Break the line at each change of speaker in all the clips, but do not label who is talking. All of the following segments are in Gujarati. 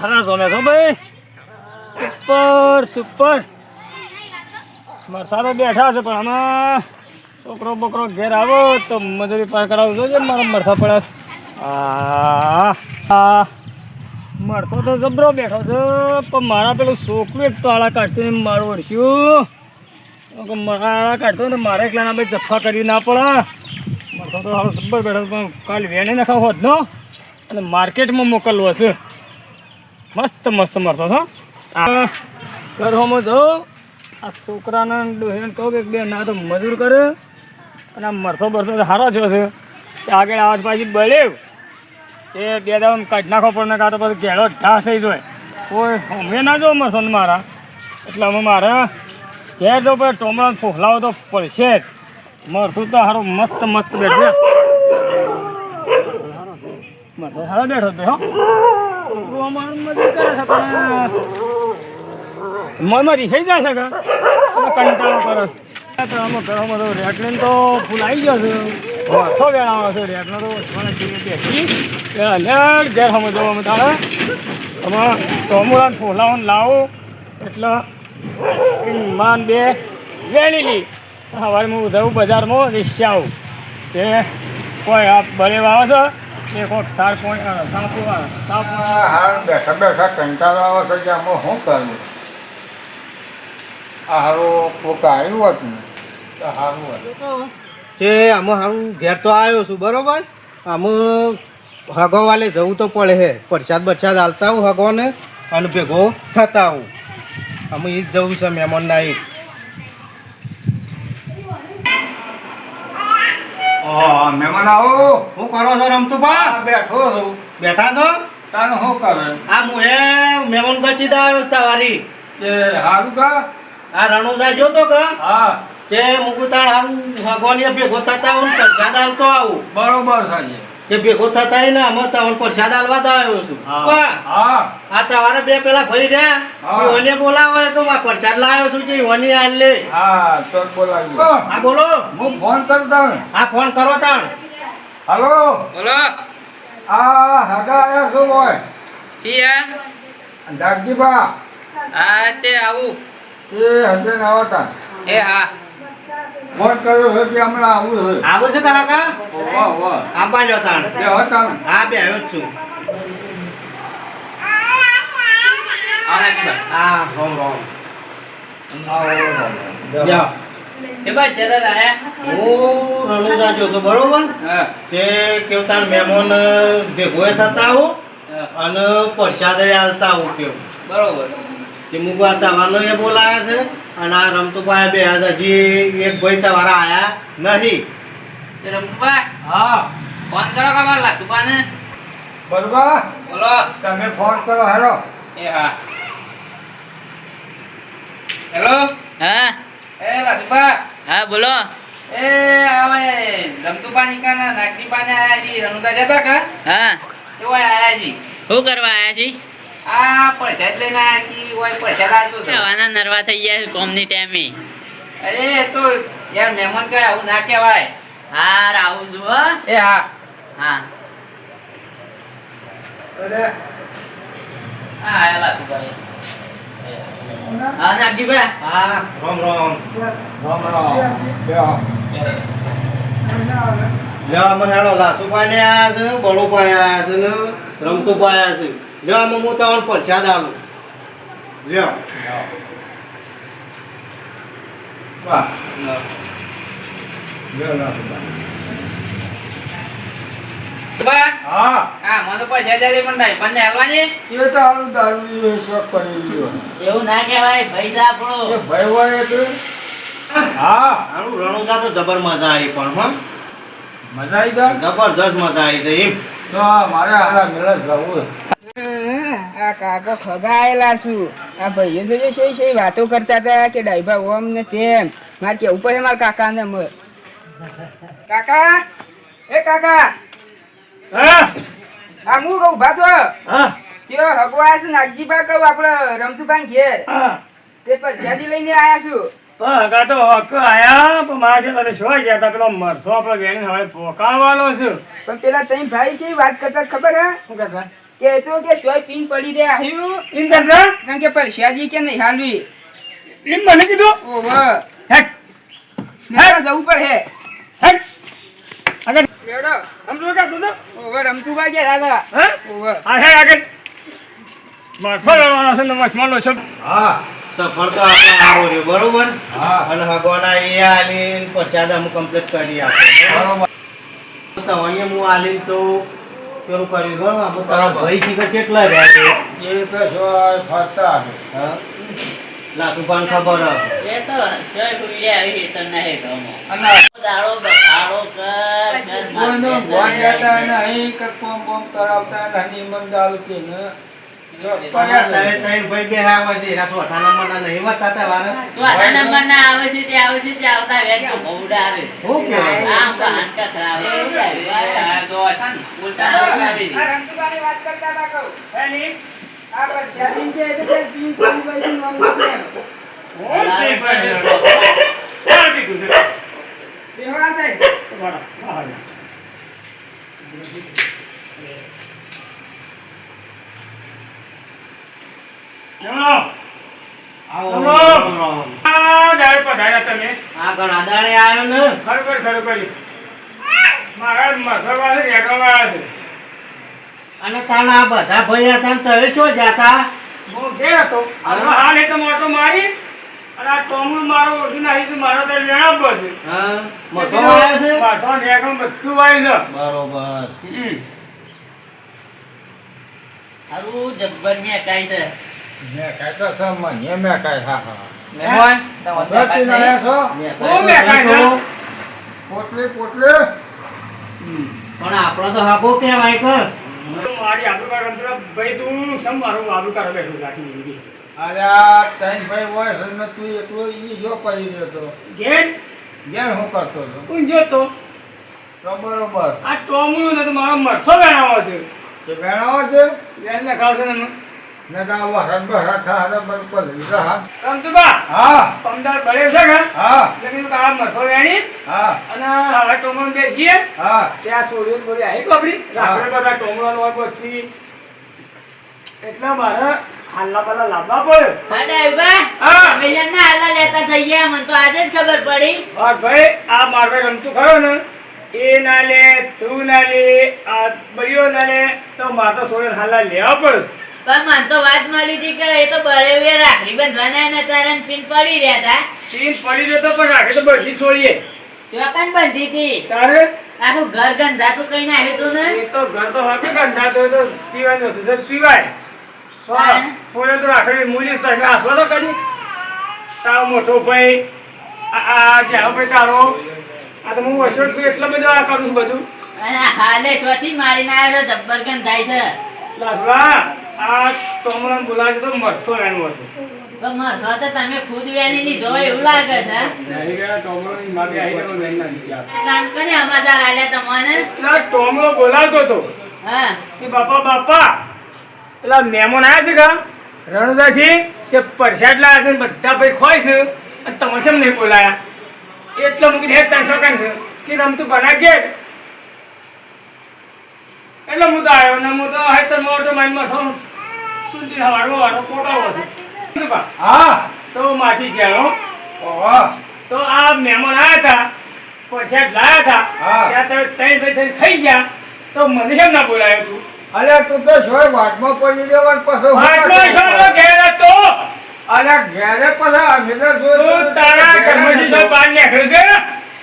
ખરા સોને છો ભાઈ? Super super. મરસા તો બેઠા છે પણ આમાં છોકરો બોકરો ઘેર આવો તો મજૂરી પાર કરાવું જોઈએ મારા મરસા પડ્યા છે. આ. મરસો તો જબરો બેઠો છે, પણ મારા પેલું છોકરું એક તાળા કાઢતું ને મારું વળશ્યું મારા કાઢતો ને મારે એકલાના ભાઈ જફ્ફા કરી ના પડે. મરસો તો સારો જબ્બર બેઠો છે, પણ કાલ વેણે નખાવ હોત, નો? અને માર્કેટમાં મોકલવો હશે મસ્ત મસ્ત મરતો છો ઘરમાં જાઉં આ છોકરાને ડોહીને કહું કે બે ના તો મજૂર કરે અને આ મરસો બરસો સારો છો. છે આગળ આવાજ પાછી બળ્યું. તે બે દામ કાઢી નાખો પણ કાં તો પછી ઘેડો ઢાસ થઈ જાય. કોઈ અમે ના જો મરસો મારા. એટલે અમે મારે ઘેર જો પછી ટોમરા ફોફલાવો તો પડશે જ. મરસું તો સારું મસ્ત મસ્ત બેઠે મરસો સારો બેઠો તો હો. મનમાં રીસાઈ જાય છે કંટાળો કરે. છે આમાં ઘરમાં તો રેટલીન તો ફૂલ આવી ગયો છે. વર્ષો વેળાનો છે. તો મને ઘેર અમે તારે? તમે ટોમુરાન ફોલાવન લાવો. એટલે માન બે. વેણી લી. સવારે હું જવું બજારમાં રિક્ષા આવું. તે કોઈ આ બળે વાવો છે? એ કોઈક સાર કોઈ સાપુ સાપુ
હાર બેઠા બેઠા કંટાળો આવે છે કે આમાં શું કરવું? આ હારું કોક આવ્યું હોત ને તો સારું હતું.
તે આમાં હારું ઘેર તો આવ્યો છું બરોબર? આમાં હગવાલે જવું તો પડે હે. પ્રસાદ બરસાદ હાલતા હું હગવાને અને ભેગો થતા હું. અમે એ જ જવું છે મહેમાન ના એક
ઓહ, મહેમાન આવો.
શું કરો છો રમતુભા?
બેઠો છું.
બેઠા છો?
તાનું શું કરે?
આ હું એ મહેમાન બચી દા તમારી
કે હારું કા?
આ રણુદા જોતો કે?
હા.
તે મુકુતાણ હારું હગવાની ભેગો થતા હું પ્રસાદ હાલતો આવું.
બરોબર છે
તે ભેગો થતા ને અમે તમને પ્રસાદ હાલવા તો આવ્યો છું.
હા.
આ તમારે બે પેલા ભાઈ રહ્યા.
હા.
ઈવોને બોલાવો તો માં પ્રસાદ લાવ્યો છું કે ઓની હાલ લે.
હા તો
હા બોલો.
હું ફોન કરતા હોય
હા ફોન કરો તાણ.
હલો?
બોલો.
આ હગા આયા શું હોય
સિયા
બા.
હા તે આવું.
એ હજે આવતા
એ હા.
ફોન કર્યો છે કે હમણાં આવું છે
આવું છે કાકા?
વાહ વાહ
આ બાંધો તાણ.
બે હતા ને.
હા બે આવ્યો જ છું. હા રોમ હું રણુદા જોતો બરોબર?
હા.
તે કેવું તાણ મહેમાન ભેગો થતા આવું અને પ્રસાદ હાલતા આવું કેવું.
બરોબર.
તે મુકવા તાવાનો એ બોલાયા છે? અને આ રમતુભાઈ બે હજી એક ભાઈ તમારા આયા નહીં.
રમતુભાઈ
હા.
ફોન કરો કે મારા લાસુબાને
બરોબર?
બોલો.
તમે ફોન કરો હેલો.
એ હા. હેલો?
હા.
એ લાસુભા
હા બોલો.
એ આવે રમતુબા નિકાના નાગજીબાને આયા જી રમતા જતા કા?
હા.
એ આયા જી
શું કરવા આયા છી?
આ પૈસા જ લઈને આયા કી ઓય પૈસા લાવતો હતો.
નરવા થઈ ગયા કોમની ટાઈમે.
અરે તો યાર મહેમાન આવું ના કહેવાય.
હા આવું છું હો.
એ હા.
હા.
હા આયા લાસુભાઈ હા. નાગજીભાઈ
હા. રોમ રોમ.
રામ રામ.
લ્યો. હેડો લાસુભાઈ ને છે બળુભાઈ આયા છે ને રમતુભાઈ આયા છે. લ્યો અમે હું તમને પ્રસાદ આલું લ્યો.
વાહ. કરી લીધો.
એવું ના કેવાય ભાઈ
એ
આપણો
ભાઈ હોય હા.
હારું રણુકા તો જબર મજા આવી પણ હો.
મજા આવી ગઈ?
જબરજસ્ત મજા આવી છે એમ.
તો મારે આ મેળા જવું
આ કાકો ખગાયેલા છું. આ ભાઈઓ જોજો છે છે વાતો કરતા હતા કે ડાઈભા ઓમ ને તેમ. મારે કેવું પડે મારા કાકા ને મર કાકા? એ કાકા!
હા?
આ હું કહું ઊભા થો.
હા?
ત્યો હગવા છું નાગજીબા કહું આપણે રમતુભાઈ ઘેર. તે જાદી લઈને આયા છું.
હગા તો હક આયા પણ મારે છે તને શું પેલો મરસો આપણે વેણી હવે પોકાવાનો છે.
પણ પેલા તઈ ભાઈ છે વાત કરતા ખબર હે?
શું કહેતા
કે તો કે સોય પીન પડી દે આવ્યું
ઇન કરશે
કારણ કે પરસ્યાજી કે નહીં હાલવી.
એમ મને કીધું?
ઓવર
હેટ.
મેં જવું પડે.
હેટ. આગળ.
લેડો
સમજો કે તું
ઓહો રમતું બા કે દાદા.
હે?
ઓહો.
આ હે આગળ. માથો લેવાનો છે ને વચમાંનો શબ્દ
હા
સફળતા આપણે આવો રહ્યો બરોબર?
હા.
અને ભગવાના એ આલીન પ્રસાદ અમે કમ્પ્લીટ કરી આપે
બરોબર.
તો અહીંયા હું આલીન તો પેલું કર્યું બરોબર? તારા ભાઈ શીખે કેટલા રહ્યા
એ તો શું ફરતા
હા? લાસુભાન ખબર
એ તો સોય ભૂલી આવી તો નહીં ગમો. દાડો બખાડો કર ઘર
કોઈનો નહીં કે કોમ બોમ કરાવતા નહીં મન
ના? આવે છે તે આવે છે તે આવતા વેચ બહુ ડારે?
તો ને,
રમતુબાની વાત કરતા હતા કહું. હે ની આ પરસ્યાજી જે એટલે પીન પડી પડી નામ છે
હું? પણ ચાલ કીધું? છે. બરાબર હા ચલો.
આવો.
બોલો.
રામ રામ.
આ ડાયરેક્ટ પધાર્યા તમે.
આ ઘણા દાડે આવ્યો ને
ખરેખર ખરેખર મારા છે છે.
અને તાના બધા ભાઈ હતા ને તમે શું જાતા?
હું ઘેર હતો. હાલમાં હાલ એટલે મોટો મારી અને આ ટોમનું મારો ઓળખી નાખી તો મારો તો લેણા બસ
હા? મોટો આવ્યો છે?
પાછો નેકમ બધું વાય છે.
બરોબર.
હારું જબ્બર મેં કાઈ છે.
મેં કાંઈ તો સામાન્ય મેં કાંઈ હા હા.
મહેમાન તમે
છો?
મેં કાંઈ ના.
પોટલી પોટલી.
પણ આપણો તો હાકો કહેવાય કે.
મારી આબરૂ કાઢ રમતો ભાઈ તું સમ મારું આબરૂ કાઢ બેઠું રાખી દીધી?
અરે આ ત્રણ ભાઈ હોય છે ને તું એકલો ઈ જો પડી રહ્યો તો.
ઘેર?
ઘેર હું કરતો હતો?
હું જોતો?
તો બરોબર.
આ ટોમનું ને તો મારો મરસો વેણાવો છે.
તે ભેણાવો છે
એને ખાવશે ને
ને તો આ વરસાદ બરસાદ બરોબર લીધા હા.
રમતુબા
હા
પમદાર બળ્યો છે કે
હા
વેણી
હા.
અને હવે ટોમણ બેસીએ.
હા.
ત્યાં સોડિયું થોડી આઈ કપડી રાખડે બધા ટોમળાનો હોય પછી એટલા મારે હાલના પેલા લાંબા પડે
હા ડાયબા
હા.
અમે ના હાલા લેતા થઈ ગયા મને તો આજે જ ખબર પડી.
હા ભાઈ આ માર્ગે રમતું ખરો ને? એ ના લે તું ના લે આ બળીઓ ના લે તો મારે તો સોડિયું હાલા લેવા પડે
પણ મને તો વાત મળી હતી કે એ તો બરેવે રાખડી બંધવાના ને તારે પીન પડી રહ્યા હતા.
સીન પડી જતો પણ રાખે તો બધી છોડીએ.
ચોકન બંધી હતી.
તારે?
આખું ઘર ગંધાતું કઈ નાખ્યું તું ને?
એ તો ઘર તો હતું ગંધાતું તો પીવાનું હતું તો પીવાય. ફોડે તો રાખડી મૂલી તમે આસવા તો કરી. તારો મોટો ભાઈ આ જે જ્યાં ભાઈ તારો આ તો હું વસોટ છું એટલો બધો આ કરું છું બધું.
અને હાલે સ્વથી મારીને આવ્યો જબ્બર ગંધાય છે.
લાસવા આ તોમરાન બોલાવે તો મરસો એનું હશે.
મરસો તો તમે ખુદ વેણી લીધો એવું લાગે છે
નહીં ગયા ટોમરો માગે આવી ગયો લઈને આવી ગયા
નાનપણે સમાચાર આલ્યા તમને
પેલા ટોમરો બોલાવતો તો
હા?
કે બાપા બાપા પેલા મહેમાન આવ્યા છે કા રણુદા છે તે પરસાદ છે ને બધા ભાઈ ખોય છે. અને તમે કેમ નહીં બોલાયા? એટલો મૂકી દે ત્રણસો કાન છે? કે રમતું બનાવી કે એટલે હું તો આવ્યો ને હું તો હાઈતર મોટો માઇન્ડમાં છું સુંદી હવારનો વારો પોટાવો છે.
હા.
તો માસી હો.
ઓહો.
તો આ મહેમાન આવ્યા હતા પરસાદ લાયા હતા ત્યાં તમે ત્રણ ભાઈ ખાઈ ગયા તો મને કેમ ના બોલાયો તું?
અલ્યા તું તો શોય વાટમાં પડી ગયો અને પછી
છોકરો
હતો?
ઘેર હતો.
અલ્યા ઘેરે પછી અમે તો
તારા ઘરમાંથી સૌ બહાર નીકળે છે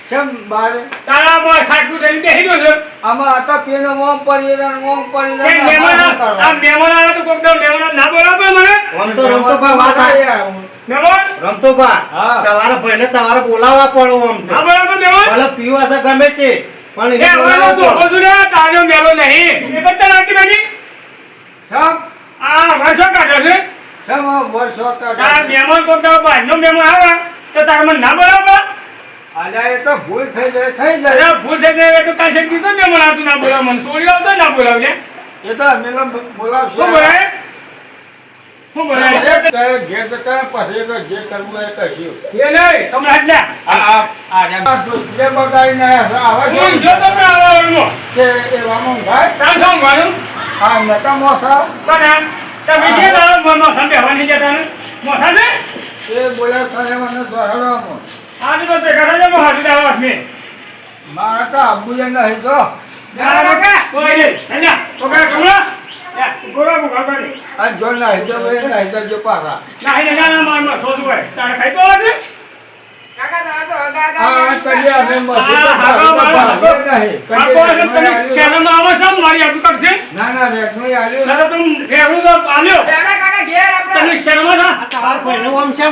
કેમ બાર
તારા પર ખાટલું થઈને બેસી ગયો છે?
આમાં આ પેનો મોમ પડી રહ્યો ને મોમ પડી રહ્યો
મહેમાન
આ
આ મહેમાન આવ્યા તો કોક મહેમાન ના બોલાવો મને.
આમ તો રમતો પા વાત આ-
મહેમાન
રમતો પા
હા.
તમારા ભાઈને તમારે બોલાવવા પડો આમ.
ના
તો
બોલાવો મહેમાન
ભલે પીવા તો ગમે તે પણ
એ
એને તો
ચોખ્ખો ને તાજો મેલો નહીં. એ બધા રાખી બેઠી
સાબ
આ વર્ષો શું કાઢે છે
સાબ વર્ષો
તારા મહેમાન કોક મહેમાન આવે તો તારે મને ના બોલાવવા
અલ્યા એ તો ભૂલ થઈ જાય થઈ જાય
ભૂલ થઈ જાય તો કાશે કીધું ને આવતું ના બોલાવ. મને છોડી આવતો ના બોલાવજે.
એ તો બોલાવશે.
શું બોલાય શું બોલાય
ઘેર જતા પછી તો જે કરવું એ કરશું.
એ નહીં હાથ લ્યા
આ આ આ બગાડીને આવા છે.
જો તમને આવા
ઊંઘાય?
તાર શું ઊંઘવાનું?
આ નતા મોસા.
કોણ તમે જે દાડો મનમાં સંભળવાની જતા ને મોટા છે?
એ બોલ્યા સાહેબ મને દોડાડવામાં
આજે તો તે કરે છે મોટા દાડો ને
મારા તો આબુયા નહીં તો
કોઈ નહીં. હેલા તો કરે કમલા ગોરા ગોરા કરે
આ જો નહીં તો ભાઈ નહીં તો જો પાછા.
ના હે ના માર માર સોજ તારે ખાઈ તો આજે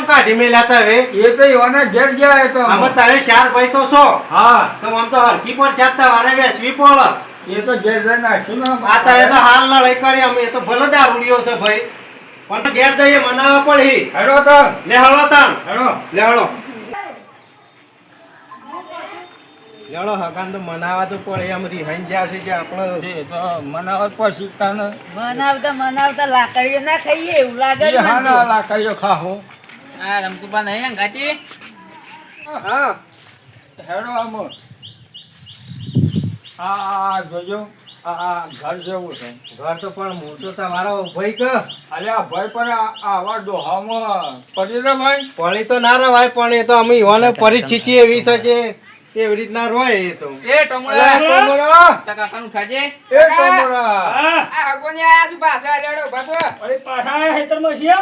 કાઢી હવે.
એ તો એવાના ઘેર ગયા તો.
આમાં તમે ચાર ભાઈ તો છો.
હા.
તો આમ તો હરકી પર છે તમારે બેસવી પડે
એ તો ઘેર જઈને નાખ્યું ને
આ તમે તો હાલ લડાઈ કરી અમે એ તો ભલે દારૂડિયો છે ભાઈ. પણ તો ઘેર જઈએ મનાવવા પડી.
હેડો તો.
લે હળો તાણ.
હેડો.
લે હળો. લેડો હગાન તો મનાવા તો પડે એમ રિહાઈન જ્યાં છે કે આપણે.
તો મનાવત પછી તને
મનાવતા મનાવતા લાકડીઓ ના ખાઈએ એવું લાગે હા.
લાકડીઓ ખાહો.
આ રમતુબા નહીં ઘાટી
હા
હેડો આમ. આ આ જોજો. આ ઘર જેવું છે.
ઘર તો પણ મોટો તમારો ભાઈ કે.
અરે આ ભાઈ પણ આવા ડોહામાં પડી રે ભાઈ?
પડી તો ના રવાય પણ એ તો અમે ઈવાને પરિસ્થિતિ એવી છે કે એવી રીતના રોય એ તો?
એ ટમોરા.
ટમોરા.
કાકા નું ખાજે.
એ ટમોરા.
આ હગોની આયા છું પાછા લેડો ભાગો
અરે પાછા હેતરમાં છીએ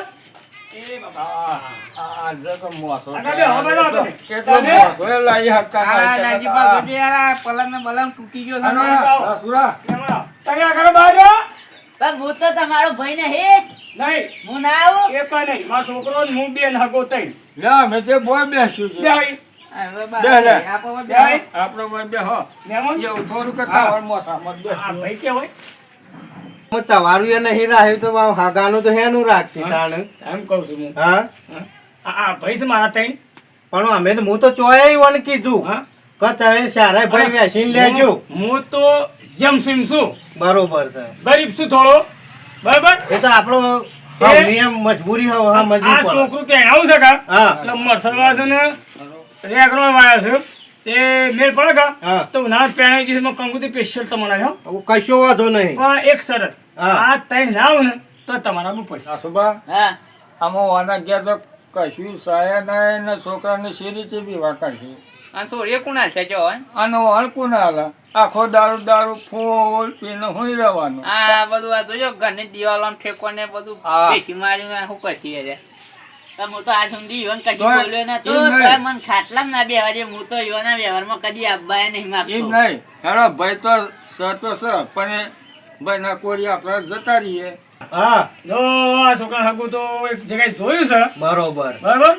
એ બાબા આ આ જગ મોસો
આગળ હવે ના તમે.
કેટલો મોસો એ લાઈ હકતા
આ નાજીપા જોજો યાર પલંગ ને બલંગ તૂટી ગયો છે
સુરા.
એમાં તમે આ ઘરે બહાર જાઓ?
પણ હું તો તમારો ભાઈ ને હે.
નહીં.
હું ના આવું.
એ કઈ નહીં. મારો છોકરો હું બેન હગો તઈ.
લે અમે તે બોય બેસ્યું છે.
આવી. આવી.
તમારું એ નહીં રાખ્યું તો હાગાનું તો હેનું રાખશે તાણ.
એમ છું હા. ભાઈ મારા તઈ
પણ અમે હું તો ચોય કીધું. કે તમે સારા ભાઈ બેસીને લેજો.
હું- તો જેમ સિમ છું.
બરોબર છે.
ગરીબ છું થોડો. બરાબર?
એ તો આપણો નિયમ મજબૂરી હોય મજબૂર
છોકરું પહેણાવું છે કા?
હા.
એટલે છે ને રેગડો વાયો છે. તે મેળ પડે કા તો ઉનાળા પહેણાવી જઈશ એમાં કંકુથી સ્પેશિયલ તમારા છે
કશો વાંધો નહીં.
પણ એક શરત આ ત્રણ ના આવું ને તો તમારા બહુ પડશે
સાસુબા
હા.
આમાં વાના ગયા તો કશું સાયા નહીં ને છોકરાને શેરી છે બી વાકર છે.
આ સોળીએ કુણાલ છે જો
આનો હલકું ના આખો દારૂ દારૂ ફૂલ પીને હોઈ રહેવાનું.
આ બધું આ જોજો ઘરની દિવાલો ઠેકો ને બધું મારી માર્યું શું
પણ હું તો આજ સુધી ઈવન કદી બોલ્યો નતો.
ઈ નહીં.
તોય ના બેહવા દે હું તો ઈવનના વ્યવહારમાં કદી આપવા નહીં
એમ નહીં. હેડો ભાઈ તો સ તો સ પણ ભાઈ ના કોરી આપણે જતા રહીએ.
હા.
જો આ છોકરા હગું તો એક જગ્યાએ જોયું છે.
બરોબર.
બરોબર?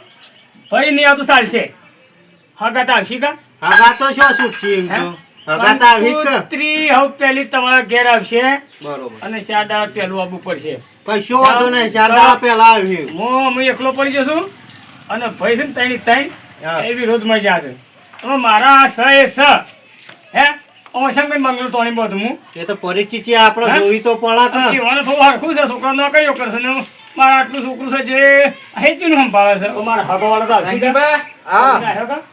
ભાઈ નહીં આવતું ચાલશે. હગા તો આવશી કા?
હગા તો શું છૂટશે એમ
હે?
તો? હગા તો આવી
પહેલી તમારા ઘેર આવશે.
બરોબર.
અને ચાર દાડા પહેલું આવવું પડશે.
કશો વાંધો નહીં ચાર દાડા પહેલા આવ્યું
હું હું એકલો પડી જશું અને ભાઈ છે ને ત્રણ ત્રણ. એ વિરોધમાં જશે હવે મારા સ એ સ. હે? ઓ શેમ મંગલું તોણી બધું હું.
એ તો આપણે
હે?
તો પડે કે
થોડું હરખું છે છોકરા કરશે ને મારા આટલું છોકરું છે જે હેચીનું સંભાળે છે. મારા હગવાળા તો કા?
હા.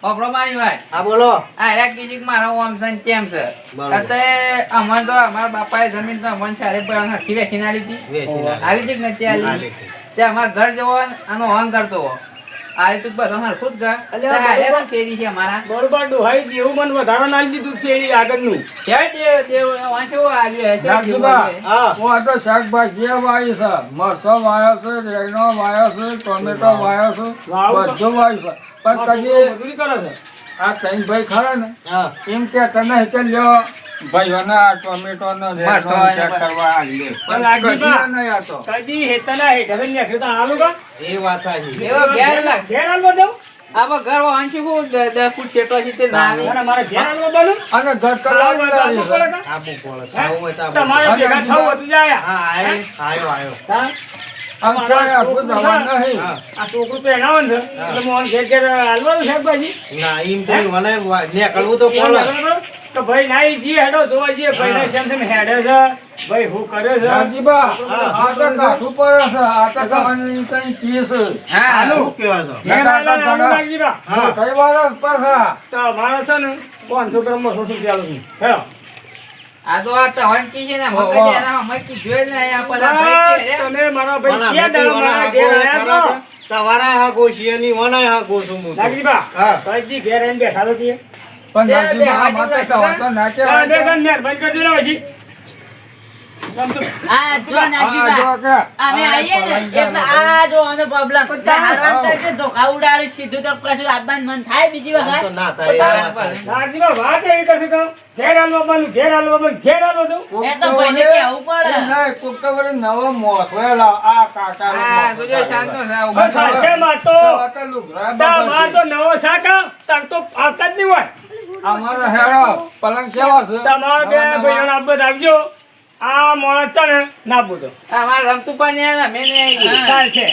આવ્યો
મારી વાત
હા બોલો.
આ રા કીધી મારો ઓમ છે ને છે.
બરોબર.
અત્યારે અમારે તો અમારા બાપાએ જમીન તો અમને સારે પર હરખી વેચીને આલી હતી.
વેચીને આલી.
આલી નથી
આલી.
તે અમારા ઘર જવો આનો હોંગ કરતો હો આ તું બધો હરખું જ. જા હારે પણ ફેરી છે અમારા?
બરોબર ડોહાઈ જેવું મન વધારો નાખી દીધું છે એની આગળનું.
છે તે- તે વાંચો આવ્યો છે
હા.
હું આ શાકભાજી વાવી છે મરચો વાયો છે રેગણો વાયો છે ટોમેટો વાયો છે બધું વાવ્યું છે. પણ કદી
મજૂરી કરે છે?
આ ભાઈ ખરા ને?
હા.
એમ કે તને કે લ્યો. ભાઈઓને આ ટોમેટો ને
મરચાં
રેગણો
વાળા
શાક કરવા આ
પણ લાગી
કદી
બા.
તો.
કદી હેતાના હેઠળ જ નાખ્યું તો હાલું કા?
એ વાત સાચી
એવો ઘેર લાગ
ઘેર હાલવા દઉં?
આમાં ઘર વાંચી હું દસ ફૂટ છેટો છે તે ના આવે.
મારા- ઘેર હાલવા દઉં?
અને ઘર તો લાવી
પડે
આબુ પડે ખાવું હોય તો આબુ.
તમારે ભેગા થવું હતું જાય
હા આયો આયો
હા?
આમ કોઈ આખું જવા નહીં.
હા
આ છોકરું ઘેર ઘેર
ના તો તો?
તો ભાઈ નાઈ જી હેડો જોવા જઈએ ભાઈ ને સેમ સેમ હેડે છે ભાઈ હું કરે છે
હા.
આ તો કાઠું પડે છે. આ તો કહાની કંઈ કી છે.
હા
શું કેવા છો
હાલે હાલું લાગી રહ્યા.
હા
કઈ વાર પાછા.
તો મારે છે ને પાંચસો ગ્રામ બસો રૂપિયા આલું છે હે
આ તો આ તવનકી છે ને
ઓહો.
એના મકી કીધું ને નહીં આ પડા ભાઈ કે
તમે મારા ભાઈ શિયા
તો
મારા ઘેર છો.
છે. તમારા હાગો શિયાની વનાય હા છું હું તો.
નાગજીભા,
હા.
કઈથી ઘેર આવીને બેઠા તો છીએ?
પણ
હાથ
માથે
રાખશે.
તો ના
હા,
કહેવાય.
બે બંધ કરજો ને પછી.
આ જો
આ કે,
અમે
આ
ને એટલે આ જો આનો.
તાર-
હારવાન ધોકા ઉડાડે, સીધું તો કશું આપવાનું મન થાય બીજી
આમ તો ના થાય એ વાત. છે.
એવી કરશે કે ઘેર હાલવા બનવું, ઘેર હાલવા બનવું, ઘેર હાલવા દઉં.
એ તો
તો
ભાઈને
વળી-
પડે.
એ કોક તો વળી નવો મોસવેલા, આ કાકા
આ તું જો શાંત
બસ
ઊભા થા.
તો.
તો આ તો
તાર માર તો નવો શાક આવ, તો આવતા જ નહીં હોય.
અમારો હેડો પલંગ સેવા છે?
તમારા બે
ભાઈઓ.
ભાઈઓને આવજો. આ માણસ છે ને ના પૂછો.
આ રમતું પણ ને, મેં.
ચાલ છે.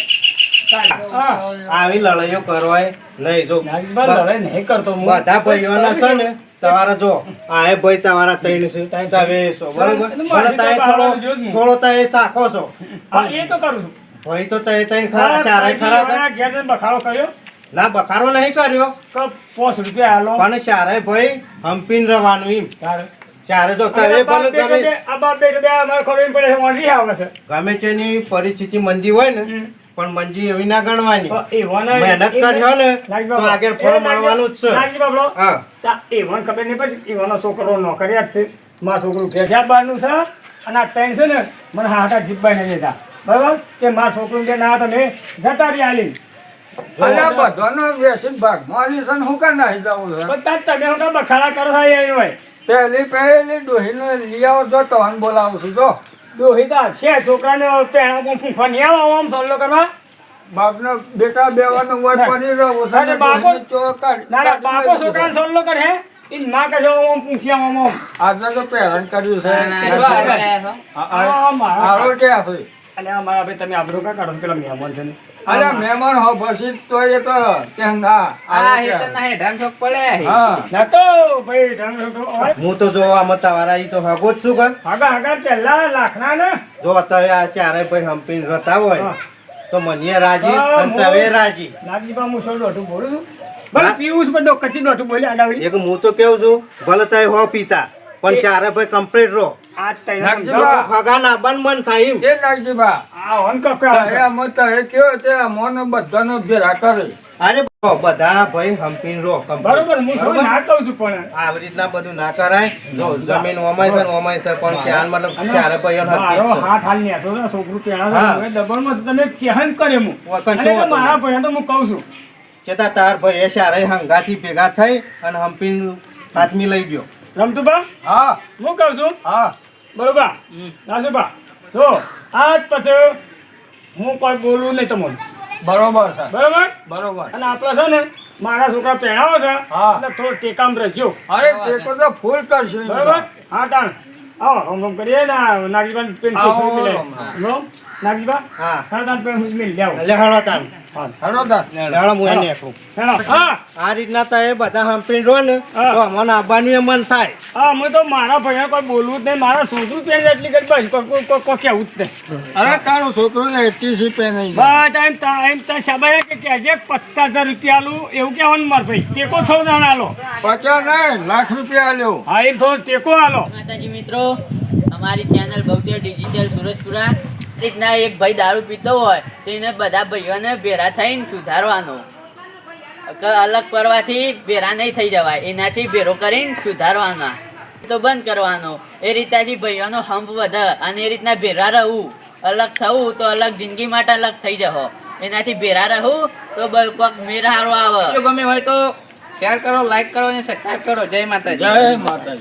આવી લડાઈઓ કરવાય નહીં. જો
લડાઈ નહીં કરતો હું.
બધા ભાઈઓના છે ને તમારા જો આ ભાઈ તમારા ત્રણ છે. તમે છો બરોબર?
મારી
તમે થોડો. થોડો તમે સાખો છો.
એ તો કરું છું.
ભાઈ તો તમે ત્રણ ખરા સારા ખરા
ઘેર બખાડો કર્યો.
ના બકારો નહીં કર્યો?
તો પોસ રૂપિયા હાલો
પણ ચારે ભાઈ હંપીને રવાનું એમ. ચારે. તો તમે
પણ
ગમે ગમે તેની પરિસ્થિતિ મંદી હોય ને પણ મંજી એવી ના ગણવાની. મહેનત કર્યો ને તો આગળ ફળ મળવાનું જ છે.
એવાને ખબર નહીં પછી એવાનો છોકરો નોકરિયાત છે. મારા છોકરું ઘેઠિયા બહારનું છે અને આ ટાઈમ છે ને મને હાટા જીબ્બાઈ નહીં દેતા. બરાબર? કે મારા છોકરું કે ના તમે જતા રહી આલી
અલ્યા બધાનો વ્યસન ભાગ મારી સન હું કાં નાહી જાઉં
પણ તાર તમે હું કાં બખાડા કરો છો અહીં હોય
પહેલી પહેલી ડોહીને લઈ આવો જો બોલાવું છું જો.
ડોહી તો છે છોકરાને પેણામાં ફૂંફા નહીં આવો આમ સોલ્લો કરવા.
બાપનો બેટા બેવાનો પડી રહ્યો છે
બાપો-
ડોહીને
ના ના બાપો
નાખ્યું
છોકરાને
છે.
સોલ્લો કરે કહે આમ પૂછ્યા આમ આમ
આજે તો પહેરણ કર્યું છે. આ-
મારા મારા ભાઈ તમે આબરૂ કા કાઢો પેલા મહેમાન છે ને.
અલ્યા મહેમાન હો પછી તો એ તો ત્યાં ના
આ
આરો
હેઠળ ના હે ઢાંઢોક પડે.
હા.
ના તો ભાઈ ઢાંઢોક.
હું તો જો મતા વારા ઈ તો હગો જ છું કે
હગા આગા પહેલા લાખના ને.
જો અત્યારે આ ચારે ભાઈ હંપીને રતા હોય તો મને રાજી અને તમે રાજી.
નાગજી બા હું સોડો દોઢું બોલું છું? ભલે પીવું છું પણ કચ્છી દોઢું બોલ્યા આડાવડી
એક હું તો કેવું છું ભલે તય હો પીતા પણ ચારે ભાઈ કમ્પ્લીટ રહો.
આ તૈયાર
નાગજી
જો
બા.
હગા ના બન થાય એમ.
એ નાખજી
આ હોન કક્કા
એ આમાં એ કયો છે મોનો બધાનો ભેરા કરે
અરે બધા ભાઈ હંપીને રહો complete.
બરોબર હું શું ના કહું છું પણ?
આવી રીતના બધું ના કરાય. જો જમીન ઓમાય છે ઓમાય છે પણ ત્યાં મતલબ ચારે ભાઈઓ
મારો હાથ હાલ ને હતો છોકરું પેણા
હા.
છે તમે કેહન કરે હું
ઓ, કશું
અને તો
વાંધો
મારા
નહીં.
તો હું કહું છું.
ચેતા તાર ભાઈ એ સારા હંગાથી ભેગા થઈ અને હંપીને હાથમી લઈ ગયો.
રમતું બા?
હા.
હું કહું છું?
હા.
બરોબર? નાસુબા જો આજ પછી હું કોઈ બોલું નહીં તમને.
બરોબર સર
બરોબર?
બરોબર.
અને આપણે છે ને મારા છોકરા પહેણાવો છે
હા.
એટલે થોડો ટેકામ રહેજો.
અરે ટેકો તો ફૂલ કરશું.
બરોબર? હા તાણ. આવો હમ હમ કરીએ ને નાગીબાન પેન
આવો,
છે મિલે
રામ રામ.
લો નાગજીબા
હા.
હા તાણ હું મિલ લેવો.
એટલે હળો તાન
હા
હેડો
હું એને એકલું.
હા.
આ રીતના તમે બધા હંપીને રહો ને
હા.
તો અમને આવવાનું એ મન થાય.
હા હું તો મારા ભાઈ કોઈ બોલવું જ નહીં મારા છોકરું પેન એટલી કરી બસ કોઈ- કોઈ કોઈ જ નહીં.
અરે તારું છોકરું ને એટીસી પે નહીં
બસ એમ તા- એમ તા સાબાએ કે કહેજે પચાસ હજાર રૂપિયા આલું એવું કહેવાનું માર ભાઈ. ટેકો થવું જાણ આલો.
પચાસ નહીં લાખ રૂપિયા આલ્યો.
હા એ થોડો ટેકો આલો.
માતાજી મિત્રો અમારી ચેનલ બહુચર ડિજિટલ સુરતપુરા. રીતના એક ભાઈ દારૂ પીતો હોય તો એને બધા ભાઈઓને ભેરા થઈને સુધારવાનો. અલગ કરવાથી ભેરા નહીં થઈ જવાય એનાથી ભેરો કરીને સુધારવાના. તો બંધ કરવાનો. એ રીતનાથી ભાઈઓનો હંપ વધે અને એ રીતના ભેરા રહું. અલગ થવું તો અલગ જિંદગી માટે અલગ થઈ જવો એનાથી ભેરા રહું તો કોક મેર હારો આવે.
ગમે હોય તો શેર કરો લાઈક કરો અને સબસ્ક્રાઈબ કરો. જય માતાજી.
જય માતાજી.